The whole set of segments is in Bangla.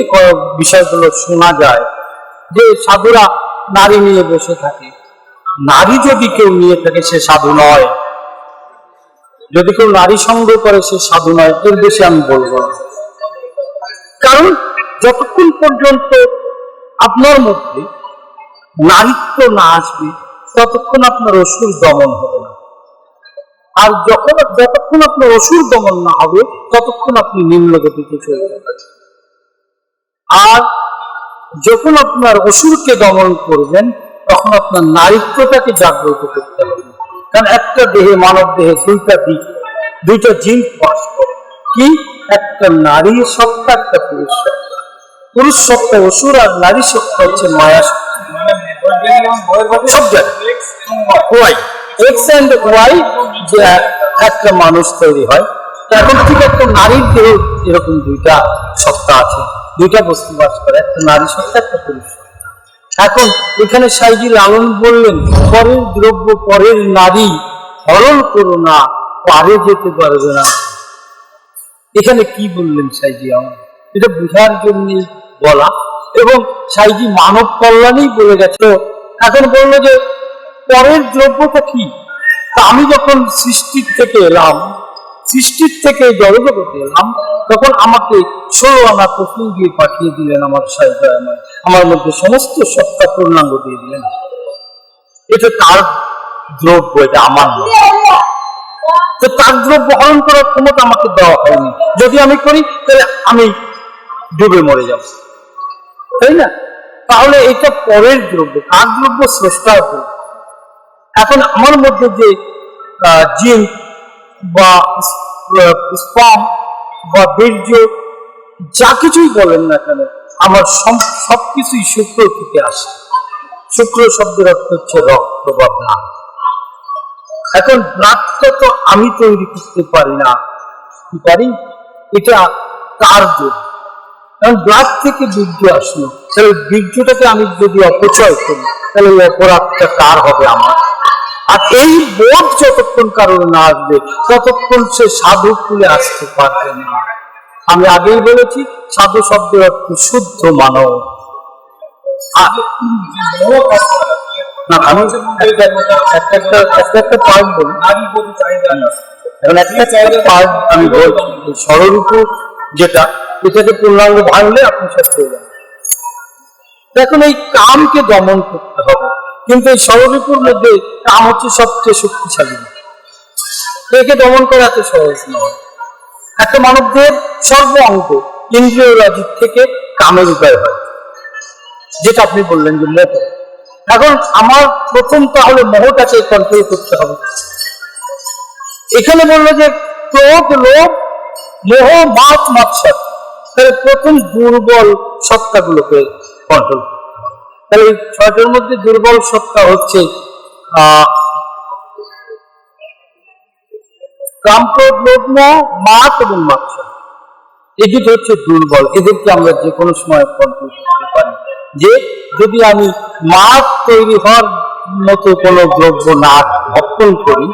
যে বিষয়গুলো শোনা যায় যে সাধুরা নারী নিয়ে বসে থাকে। নারী যদি কেউ নিয়ে থাকে, সে সাধু নয়। যদি কেউ নারী সঙ্গ করে, সে সাধু নয়। এর বেশি আমি বলব কারণ যতক্ষণ পর্যন্ত আপনার মধ্যে নারীত্ব না আসবে, ততক্ষণ আপনার অসুর দমন হবে না। আর যখন যতক্ষণ আপনার অসুর দমন না হবে, ততক্ষণ আপনি নিম্ন গতিতে চলে যাবেন আর যখন আপনার অসুরকে দমন করবেন, তখন আপনার নারীত্বটাকে জাগ্রত করতে হবে। কারণ একটা দেহে, মানব দেহে দুইটা দিক, দুইটা জিন বাস করে। কি? একটা নারী সত্তা, একটা পুরুষ সত্তা। পুরুষ সত্তা অসুর আর নারী সত্তা হচ্ছে মায়া সব এক্স অ্যান্ড ওয়াই যে একটা মানুষ তৈরি হয়, এখন ঠিক একটা নারীর দেহ এরকম দুইটা সত্তা আছে। দুইটা বস্তু বাস করে, একটা নারী সত্তা, একটা পুরুষ। এখন এখানে সাইজি লালন বললেন পরের দ্রব্য পরের নারী হরণ করো না, পারে যেতে পারবে না। এখানে কি বললেন সাইজি আমার এটা বুঝার জন্য বলা। এবং সাইজি মানব কল্যাণেই বলে গেছে। এখন বলল যে, পরের দ্রব্যটা কি? আমি যখন সৃষ্টির থেকে এলাম সৃষ্টির থেকে জড়জগতে তখন আমাকে ষোলো আনা প্রথম দিয়ে পাঠিয়ে দিলেন আমার সাহিত্য আমার মধ্যে সমস্ত সত্তা পূর্ণাঙ্গ দিয়ে দিলেন। এটা তার দ্রব্য, এটা আমার তো তার দ্রব্য হরণ করার ক্ষমতা আমাকে দেওয়া হয়নি। যদি আমি করি, তাহলে আমি ডুবে মরে যাব। তাই না? তাহলে এটা পরের দ্রব্য কার দ্রব্য দ্রব্য। এখন আমার মধ্যে যে জিন বা স্পাম বা বীর্য যা কিছুই বলেন না কেন, আমার সব- সবকিছুই শুক্র থেকে আসে। শুক্র শব্দের অর্থ হচ্ছে রক্ত বা ব্লাড। এখন ব্লাডটা তো আমি তৈরি করতে পারি না। কি পারি? এটা তার জন্য? কারণ ব্লাড থেকে বীর্য আসলো। তাহলে বীর্যটাকে আমি যদি অপচয় করি, তাহলে অপরাধটা কার হবে আমার? আর এই বোধ যতক্ষণ কারণ না আসবে ততক্ষণ সে সাধু কুলে আসতে পারবে না। আমি আগেই বলেছি সাধু শব্দের অর্থ শুদ্ধ মানব। আর না আমি একটা একটা একটা একটা একটা পার্ট বলি এখন একটা চাইলে পার্ট আমি বলছি যেটা এটাকে পূর্ণাঙ্গ ভাঙলে আপনি সব পেয়ে যাবেন। দেখুন এই কামকে দমন করতে হবে। কিন্তু এই ষড়রূপুর মধ্যে কাম হচ্ছে সবচেয়ে শক্তিশালী। একে দমন করা এত সহজ নয়। একটা মানবদের সর্ব অঙ্গ, ইন্দ্রিয় রাজিক থেকে কামের উপায় হয়। যেটা আপনি বললেন যে মোহ। এখন আমার প্রথম তাহলে মোহটাকে কন্ট্রোল করতে হবে। এখানে বলল যে ক্রোধ, লোভ, মোহ, মাছ, মাৎসর। তাহলে প্রথম দুর্বল সত্তাগুলোকে কন্ট্রোল করতে তাহলে এই ছয়টার মধ্যে দুর্বল সত্তা হচ্ছে মাছ এবং হচ্ছে দুর্বল। এদেরকে আমরা যে কোনো সময় কন্ট্রোল করতে পারি। যে যদি আমি তৈরি হওয়ার মতো কোনো দ্রব্য না ভক্ষণ করি,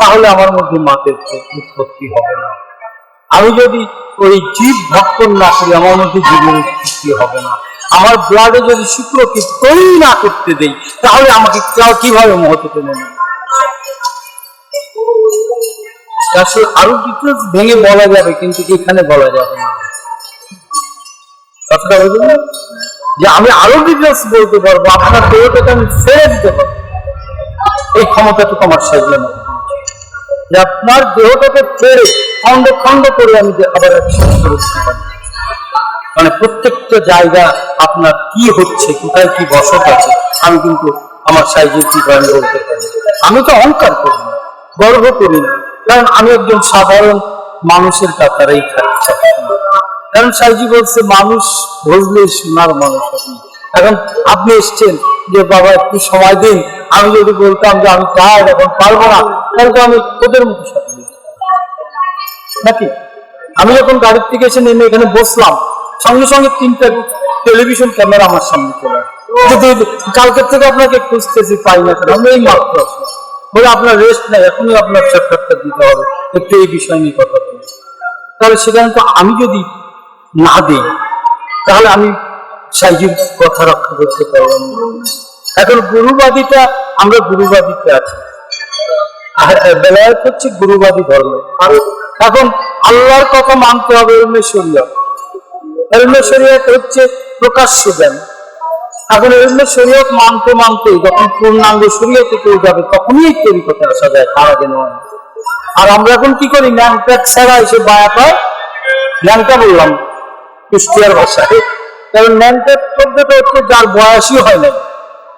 তাহলে আমার মধ্যে মাছের উৎপত্তি হবে না। আমি যদি ওই জীব ভক্ষণ না করি, আমার মধ্যে জীবের উৎপত্তি হবে না। আমার ব্লাডে যদি শুক্রকে তৈরি না করতে দেই, তাহলে আমাকে কীভাবে মহতে টেনে আরও ডিটেলস ভেঙে বলা যাবে, কিন্তু এখানে বলা যাবে না। কথাটা বুঝলেন যে আমি আরও ডিটেলস বলতে পারব, আপনার দেহটাকে আমি ছেড়ে দিতে পারব। এই ক্ষমতাটুকু আমার সাজলে না যে আপনার দেহটাকে ছেড়ে খন্ড খন্ড করে আমি আবার একসাথে করে দিতে পারি মানে প্রত্যেকটা জায়গা আপনার কি হচ্ছে, কোথায় কি বসত আছে, আমি কিন্তু আমার সাইজে কি করেন বলতে পারি। আমি তো অহংকার করি না, গর্ব করি না। কারণ আমি একজন সাধারণ মানুষের কাতারেই থাকছি কারণ সাইজি বলছে, মানুষ বুঝলে সোনার মানুষ এখন আপনি এসছেন যে, বাবা, একটু সময় দিন। আমি যদি বলতাম যে, আমি চাই এখন পারব না, তাহলে তো আমি ওদের মতো সাথে নাকি? আমি যখন গাড়ির থেকে এসে নেমে এখানে বসলাম সঙ্গে সঙ্গে তিনটা টেলিভিশন ক্যামেরা আমার সামনে চলে। যদি কালকের থেকে আপনাকে খুঁজতেছি, পাই না কেন, আমি এই মাত্র বলে আপনার রেস্ট নেই, এখনই আপনার সাক্ষাৎকার দিতে হবে। একটু এই বিষয় নিয়ে কথা বলি। তাহলে সেখানে তো আমি যদি না দিই, তাহলে আমি সাইজির কথা রক্ষা করতে পারলাম এখন গুরুবাদীটা, আমরা গুরুবাদীতে আছি। আর বেলায়ত হচ্ছে গুরুবাদী ধর্ম। এখন আল্লাহর কথা মানতে হবে শরীয়ত। এলমে শরীয়ত হচ্ছে প্রকাশ্য জ্ঞান। এখন শরীয়ত মানতে মানতে যখন পূর্ণাঙ্গ তখনই এই আসা যায় তার নয় আর আমরা এখন কি করি? ন্যাংটা ছাড়া এসে বায়া বললাম, কুষ্টিয়ার ভাষায়। কারণ শব্দটা হচ্ছে যার বয়সই হয় নাই,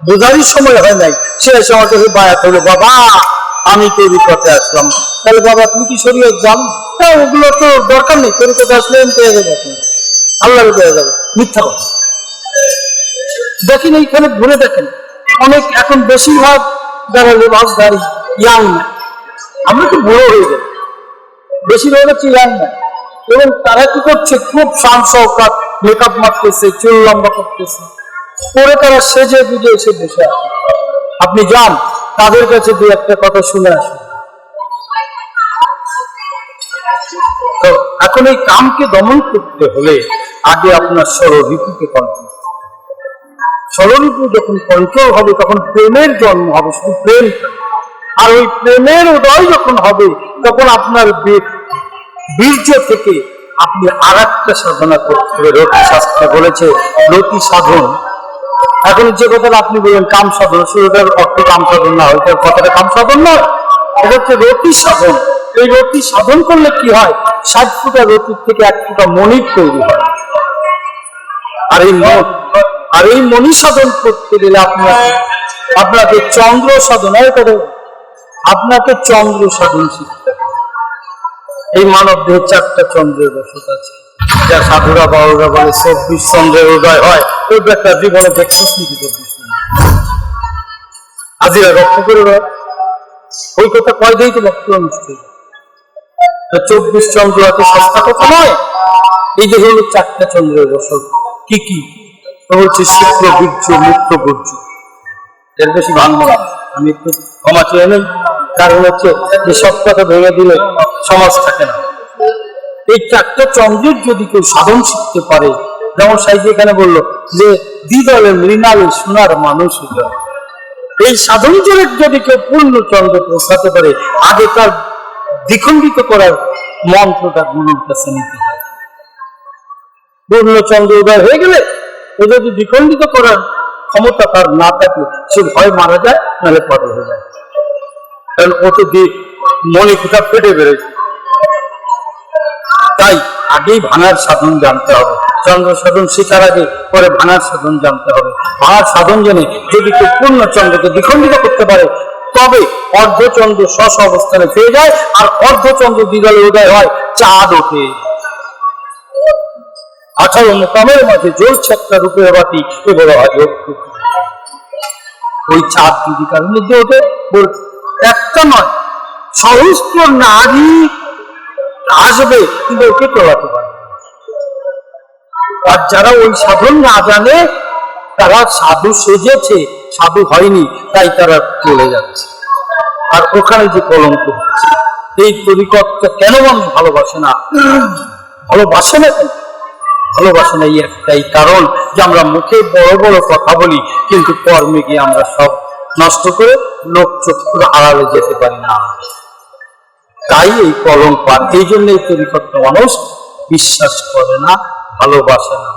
বোঝারই সময় হয় নাই, সে এসে আমার কাছে বায়াত হলো, বাবা, আমি তরিকতে আসলাম। তাহলে বাবা, তুমি কি শরীয়ত যান হ্যাঁ ওগুলো তো দরকার নেই, তরিকতে আসলে আমি আপনি আল্লাহ পেয়ে যাবে। মিথ্যা কথা। দেখেন এইখানে ঘুরে দেখেন, অনেক এখন বেশিরভাগ যারা লেবাসদারি ইয়াং আমরা তো বড় হয়ে যাই বেশিরভাগ হচ্ছে ইয়াং না। এবং তারা কি করছে? খুব শান মেকআপ মারতেছে, চুল লম্বা করতেছে। পরে তারা সেজে বুঝে এসে বসে আপনি যান, তাদের কাছে দু একটা কথা শুনে আসুন। এখন এই কামকে দমন করতে হলে আগে আপনার ষড়রিপুকে কন্ট্রোল ষড়রিপু যখন কন্ট্রোল হবে, তখন প্রেমের জন্ম হবে, শুধু প্রেম। আর ওই প্রেমের উদয় যখন হবে, তখন আপনার বীর্য থেকে আপনি আর একটা সাধনা করতে হবে। রতি শাস্ত্রে বলেছে, রতি সাধন। এখন যে কথাটা আপনি বললেন, কাম সাধন শুরুটার অর্থ কাম সাধন না হয় কথাটা কাম সাধন নয়। এটা হচ্ছে রতি সাধন। এই রতি সাধন করলে কি হয়? ষাট ফুটা রতির থেকে এক ফুটা মনির তৈরি হয়। আর এই মন, আর এই মনি সাধন করতে গেলে আপনার আপনাকে চন্দ্র সাধন কথা আপনাকে চন্দ্র সাধন শিখতে এই মানব দেহে চারটা চন্দ্রের বসত আছে। যা সাধুরা বাউরা বলে, চব্বিশ চন্দ্রের উদয় হয়। ওই একটা জীবনে দেখছিস নাকি চব্বিশ? আজিরা রক্ত করে ওই কথা কয় দিয়েই তো রক্ত অনুষ্ঠিত চব্বিশ চন্দ্র এত সস্তা কথা নয়। এই যে হলো চারটা চন্দ্রের বছর কি কি? তো হচ্ছে শুক্র বীর্য মুক্ত বর্জ্য এর বেশি ভাঙবো আমি একটু ক্ষমা চেয়ে নেই কারণ হচ্ছে যে সব কথা ভেঙে দিলে সমাজ থাকে না। এই চারটা চন্দ্রের যদি কেউ সাধন শিখতে পারে যেমন সাইজি এখানে বলল যে দ্বিদলে মৃণালে সোনার মানুষ এই সাধন যদি কেউ পূর্ণ চন্দ্র পৌঁছাতে পারে আগে তার দ্বিখণ্ডিত করার মন্ত্রটা গুরুর কাছে নিতে পূর্ণ চন্দ্র উদয় হয়ে গেলে ও যদি দ্বিখণ্ডিত করার ক্ষমতা তার না থাকে, সে ভয় মারা যায়, নাহলে পাগল হয়ে যায়। কারণ ও তো দি মনে কোথা ফেটে বেড়েছে। তাই আগেই ভাঙার সাধন জানতে হবে। চন্দ্র সাধন শেখার আগে পরে ভাঙার সাধন জানতে হবে। ভাঙার সাধন জেনে যদি কেউ পূর্ণ চন্দ্রকে দ্বিখণ্ডিত করতে পারে, তবে অর্ধচন্দ্র স্ব অবস্থানে ফিরে যায়, আর অর্ধচন্দ্র দ্বিদলে উদয় হয় চাঁদ ওঠে। আঠারো মোকামের মাঝে জ্বলছে একটা রূপের বাতি এ বড় লক্ষ্য। ওই চাঁদ যদি কারোর মধ্যে ওঠে? একটা নয় সহস্র নারী আসবে। কিন্তু ওকে তোলাতে পারবে না। আর যারা ওই সাধন না জানে, তারা সাধু সেজেছে, সাধু হয়নি, তাই তারা চলে যাচ্ছে। আর ওখানে যে কলঙ্ক হচ্ছে, এই তরিকতটা কেন মানুষ ভালোবাসে না? ভালোবাসে না কেন? ভালোবাসে না এই একটাই কারণ যে আমরা মুখে বড় বড় কথা বলি, কিন্তু কর্মে গিয়ে আমরা সব নষ্ট করে লোক চক্ষুর আড়ালে যেতে পারি না। তাই এই কলঙ্ক আর এই জন্য এই তরিকতটা মানুষ বিশ্বাস করে না, ভালোবাসে না।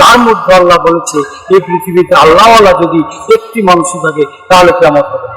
তার মধ্যে আল্লাহ বলেছে, এই পৃথিবীতে আল্লাহওয়ালা যদি একটি মানুষ থাকে, তাহলে কেমন হবে?